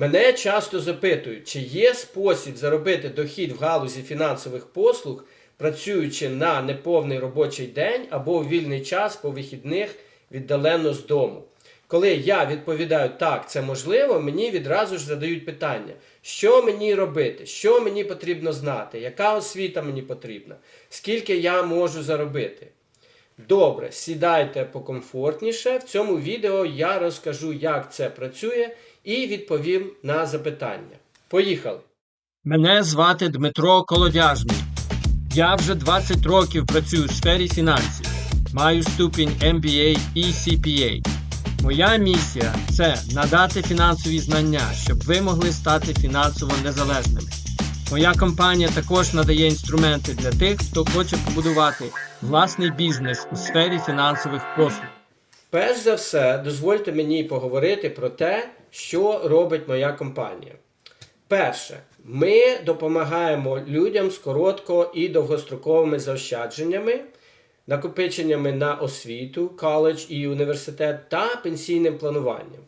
Мене часто запитують, чи є спосіб заробити дохід в галузі фінансових послуг, працюючи на неповний робочий день або у вільний час по вихідних віддалено з дому. Коли я відповідаю так, це можливо, мені відразу ж задають питання, що мені робити, що мені потрібно знати, яка освіта мені потрібна, скільки я можу заробити. Добре, сідайте покомфортніше. В цьому відео я розкажу, як це працює, і відповім на запитання. Поїхали! Мене звати Дмитро Колодяжний. Я вже 20 років працюю в сфері фінансів. Маю ступінь MBA і CPA. Моя місія це надати фінансові знання, щоб ви могли стати фінансово незалежними. Моя компанія також надає інструменти для тих, хто хоче побудувати власний бізнес у сфері фінансових послуг. Перш за все, дозвольте мені поговорити про те, що робить моя компанія. Перше, ми допомагаємо людям з коротко і довгостроковими заощадженнями, накопиченнями на освіту, коледж і університет та пенсійним плануванням.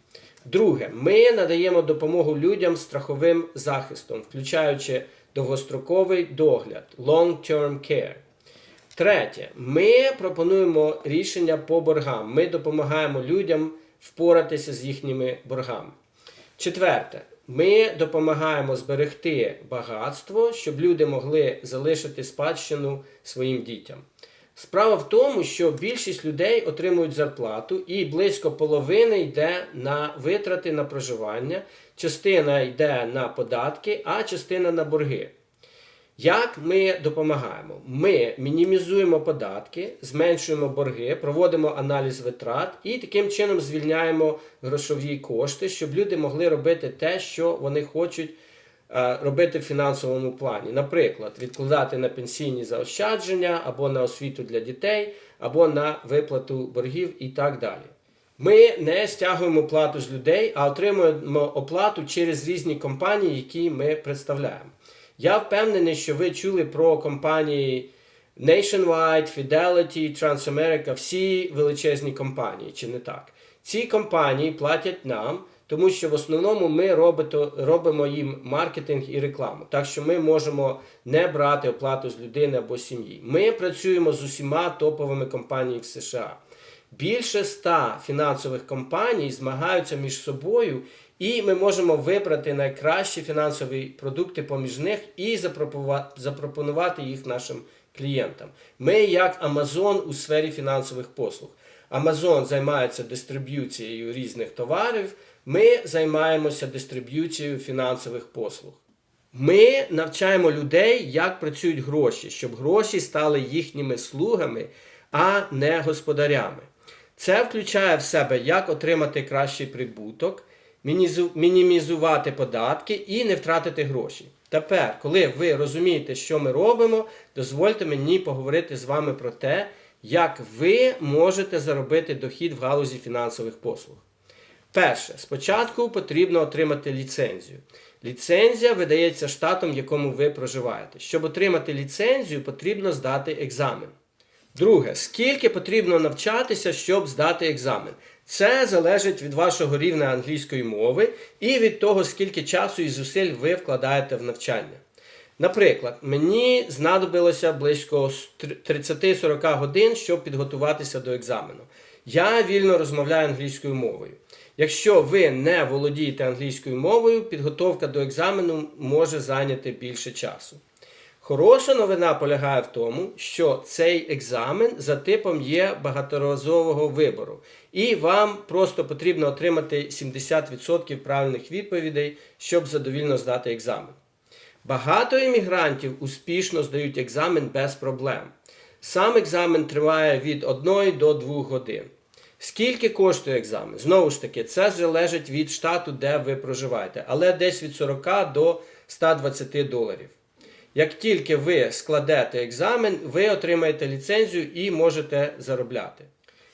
Друге, ми надаємо допомогу людям з страховим захистом, включаючи довгостроковий догляд long-term care. Третє, ми пропонуємо рішення по боргам. Ми допомагаємо людям впоратися з їхніми боргами. Четверте, ми допомагаємо зберегти багатство, щоб люди могли залишити спадщину своїм дітям. Справа в тому, що більшість людей отримують зарплату, і близько половини йде на витрати на проживання, частина йде на податки, а частина на борги. Як ми допомагаємо? Ми мінімізуємо податки, зменшуємо борги, проводимо аналіз витрат і таким чином звільняємо грошові кошти, щоб люди могли робити те, що вони хочуть е, робити в фінансовому плані. Наприклад, відкладати на пенсійні заощадження або на освіту для дітей, або на виплату боргів і так далі. Ми не стягуємо плату з людей, а отримуємо оплату через різні компанії, які ми представляємо. Я впевнений, що ви чули про компанії Nationwide, Fidelity, Transamerica, всі величезні компанії, чи не так? Ці компанії платять нам, тому що в основному ми робито, робимо їм маркетинг і рекламу. Так що ми можемо не брати оплату з людини або сім'ї. Ми працюємо з усіма топовими компаніями в США. Більше ста фінансових компаній змагаються між собою, і ми можемо вибрати найкращі фінансові продукти поміж них і запропонувати їх нашим клієнтам. Ми як Amazon у сфері фінансових послуг. Amazon займається дистриб'юцією різних товарів. Ми займаємося дистриб'юцією фінансових послуг. Ми навчаємо людей, як працюють гроші, щоб гроші стали їхніми слугами, а не господарями. Це включає в себе, як отримати кращий прибуток, мінімізувати податки і не втратити гроші. Тепер, коли ви розумієте, що ми робимо, дозвольте мені поговорити з вами про те, як ви можете заробити дохід в галузі фінансових послуг. Перше, спочатку потрібно отримати ліцензію. Ліцензія видається штатом, в якому ви проживаєте. Щоб отримати ліцензію, потрібно здати екзамен. Друге, скільки потрібно навчатися, щоб здати екзамен? Це залежить від вашого рівня англійської мови і від того, скільки часу і зусиль ви вкладаєте в навчання. Наприклад, мені знадобилося близько 30-40 годин, щоб підготуватися до екзамену. Я вільно розмовляю англійською мовою. Якщо ви не володієте англійською мовою, підготовка до екзамену може зайняти більше часу. Хороша новина полягає в тому, що цей екзамен за типом є багаторазового вибору, і вам просто потрібно отримати 70% правильних відповідей, щоб задовільно здати екзамен. Багато іммігрантів успішно здають екзамен без проблем. Сам екзамен триває від 1 до 2 годин. Скільки коштує екзамен? Знову ж таки, це залежить від штату, де ви проживаєте, але десь від 40 до 120 доларів. Як тільки ви складете екзамен, ви отримаєте ліцензію і можете заробляти.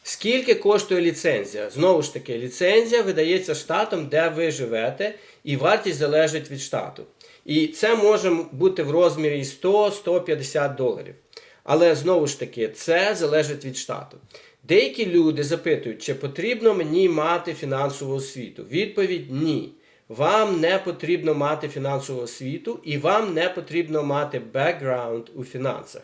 Скільки коштує ліцензія? Знову ж таки, ліцензія видається штатом, де ви живете, і вартість залежить від штату. І це може бути в розмірі 100-150 доларів. Але знову ж таки, це залежить від штату. Деякі люди запитують, чи потрібно мені мати фінансову освіту. Відповідь ні. Вам не потрібно мати фінансову освіту і вам не потрібно мати бекграунд у фінансах.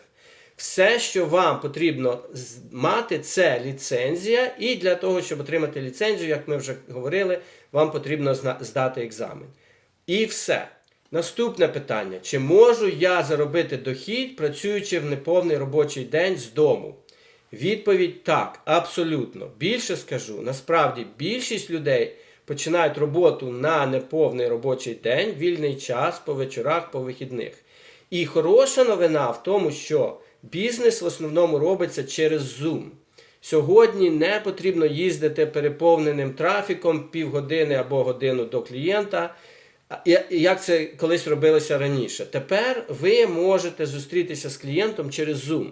Все, що вам потрібно мати, це ліцензія, і для того, щоб отримати ліцензію, як ми вже говорили, вам потрібно здати екзамен. І все. Наступне питання: чи можу я заробити дохід, працюючи в неповний робочий день з дому? Відповідь так, абсолютно. Більше скажу, насправді більшість людей починають роботу на неповний робочий день, вільний час по вечорах, по вихідних. І хороша новина в тому, що бізнес в основному робиться через Zoom. Сьогодні не потрібно їздити переповненим трафіком півгодини або годину до клієнта. Як це колись робилося раніше? Тепер ви можете зустрітися з клієнтом через Zoom.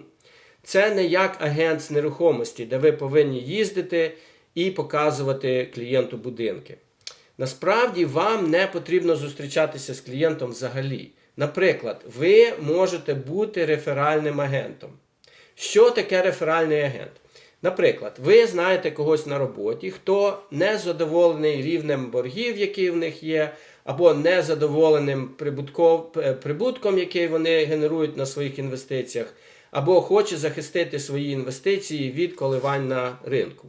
Це не як агент з нерухомості, де ви повинні їздити і показувати клієнту будинки. Насправді вам не потрібно зустрічатися з клієнтом взагалі. Наприклад, ви можете бути реферальним агентом. Що таке реферальний агент? Наприклад, ви знаєте когось на роботі, хто не задоволений рівнем боргів, які в них є, або не задоволеним е, прибутком, який вони генерують на своїх інвестиціях, або хоче захистити свої інвестиції від коливань на ринку.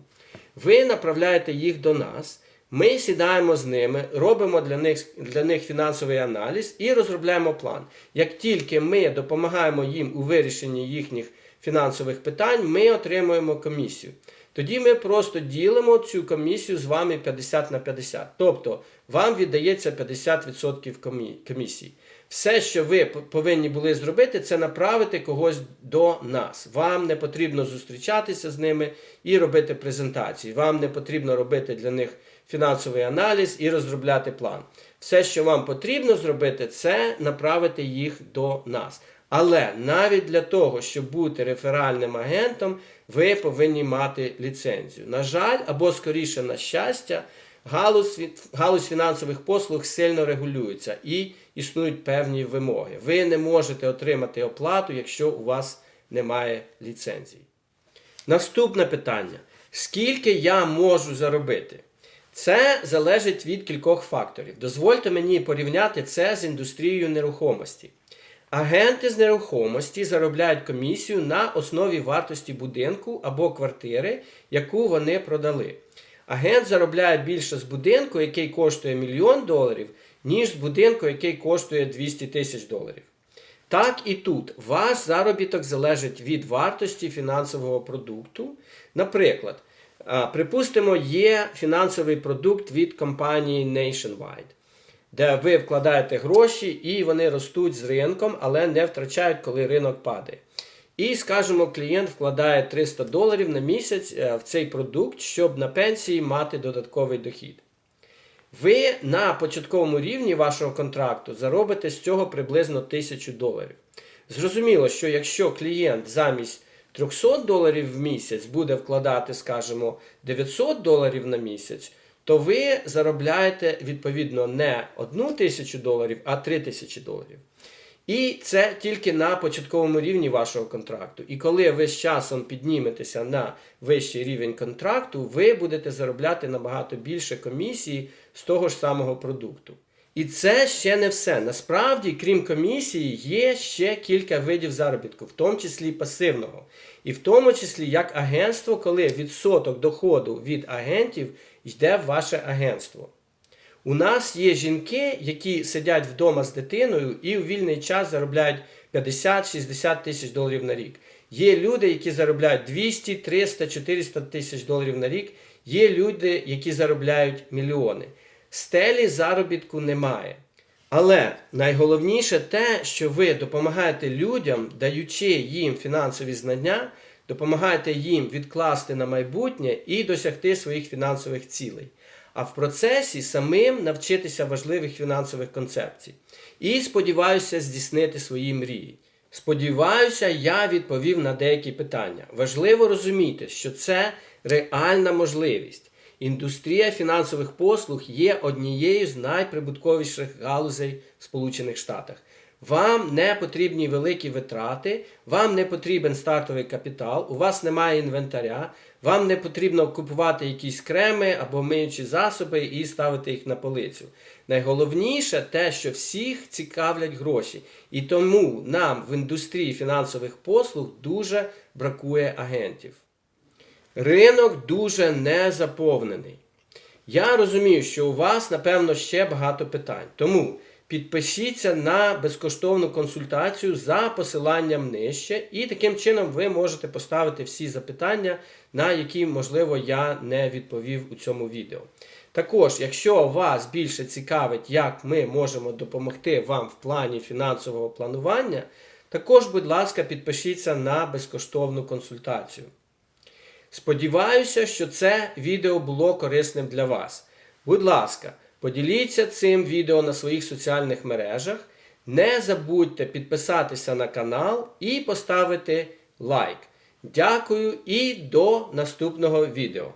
Ви направляєте їх до нас. Ми сідаємо з ними, робимо для них, для них фінансовий аналіз і розробляємо план. Як тільки ми допомагаємо їм у вирішенні їхніх фінансових питань, ми отримуємо комісію. Тоді ми просто ділимо цю комісію з вами 50 на 50. Тобто вам віддається 50% комі- комісії. Все, що ви повинні були зробити, це направити когось до нас. Вам не потрібно зустрічатися з ними і робити презентації. Вам не потрібно робити для них фінансовий аналіз і розробляти план. Все, що вам потрібно зробити, це направити їх до нас. Але навіть для того, щоб бути реферальним агентом, ви повинні мати ліцензію. На жаль, або скоріше на щастя, галузь, галузь фінансових послуг сильно регулюється і існують певні вимоги. Ви не можете отримати оплату, якщо у вас немає ліцензії. Наступне питання: скільки я можу заробити? Це залежить від кількох факторів. Дозвольте мені порівняти це з індустрією нерухомості. Агенти з нерухомості заробляють комісію на основі вартості будинку або квартири, яку вони продали. Агент заробляє більше з будинку, який коштує мільйон доларів, ніж з будинку, який коштує 200 тисяч доларів. Так і тут ваш заробіток залежить від вартості фінансового продукту. Наприклад, припустимо, є фінансовий продукт від компанії Nationwide, де ви вкладаєте гроші і вони ростуть з ринком, але не втрачають, коли ринок падає. І, скажімо, клієнт вкладає 300 доларів на місяць е, в цей продукт, щоб на пенсії мати додатковий дохід. Ви на початковому рівні вашого контракту заробите з цього приблизно 1000 доларів. Зрозуміло, що якщо клієнт замість 300 доларів в місяць буде вкладати, скажімо, 900 доларів на місяць, то ви заробляєте відповідно не 1 тисячу доларів, а 3 тисячі доларів. І це тільки на початковому рівні вашого контракту. І коли ви з часом підніметеся на вищий рівень контракту, ви будете заробляти набагато більше комісії з того ж самого продукту. І це ще не все. Насправді, крім комісії, є ще кілька видів заробітку, в тому числі пасивного. І в тому числі як агентство, коли відсоток доходу від агентів йде в ваше агентство. У нас є жінки, які сидять вдома з дитиною і у вільний час заробляють 50-60 тисяч доларів на рік. Є люди, які заробляють 200, 300, 400 тисяч доларів на рік. Є люди, які заробляють мільйони. Стелі заробітку немає. Але найголовніше те, що ви допомагаєте людям, даючи їм фінансові знання, допомагаєте їм відкласти на майбутнє і досягти своїх фінансових цілей. А в процесі самим навчитися важливих фінансових концепцій. І сподіваюся здійснити свої мрії. Сподіваюся, я відповів на деякі питання. Важливо розуміти, що це реальна можливість. Індустрія фінансових послуг є однією з найприбутковіших галузей в Сполучених Штатах. Вам не потрібні великі витрати, вам не потрібен стартовий капітал, у вас немає інвентаря, Вам не потрібно купувати якісь креми або миючі засоби і ставити їх на полицю. Найголовніше те, що всіх цікавлять гроші. І тому нам в індустрії фінансових послуг дуже бракує агентів. Ринок дуже не заповнений. Я розумію, що у вас, напевно, ще багато питань. Тому підпишіться на безкоштовну консультацію за посиланням нижче, і таким чином ви можете поставити всі запитання, на які, можливо, я не відповів у цьому відео. Також, якщо вас більше цікавить, як ми можемо допомогти вам в плані фінансового планування, також, будь ласка, підпишіться на безкоштовну консультацію. Сподіваюся, що це відео було корисним для вас. Будь ласка, поділіться цим відео на своїх соціальних мережах. Не забудьте підписатися на канал і поставити лайк. Дякую і до наступного відео.